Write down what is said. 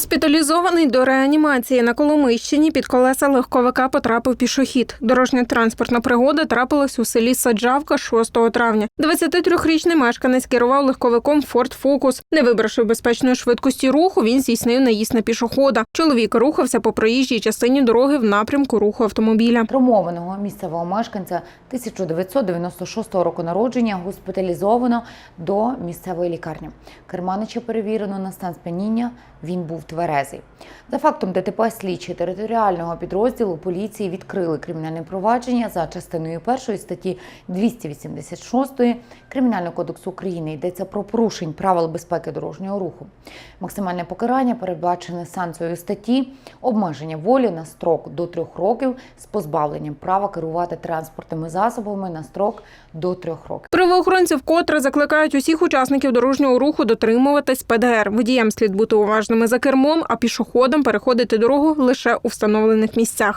Госпіталізований до реанімації на Коломийщині під колеса легковика потрапив пішохід. Дорожня транспортна пригода трапилась у селі Саджавка 6 травня. 23-річний мешканець керував легковиком Ford Focus. Не вибравши безпечної швидкості руху, він здійснив наїзд на пішохода. Чоловік рухався по проїжджій частині дороги в напрямку руху автомобіля. Травмованого місцевого мешканця 1996 року народження госпіталізовано до місцевої лікарні. Керманича перевірено на стан сп'яніння. Він був тверезий. За фактом ДТП слідчі територіального підрозділу поліції відкрили кримінальне провадження за частиною першої статті 286 Кримінального кодексу України. Йдеться про порушень правил безпеки дорожнього руху. Максимальне покарання передбачене санкцією статті обмеження волі на строк до трьох років з позбавленням права керувати транспортними засобами на строк до трьох років. Правоохоронці вкотре закликають усіх учасників дорожнього руху дотримуватись ПДР. Водіям слід бути уважними за кермом, а пішоходам переходити дорогу лише у встановлених місцях.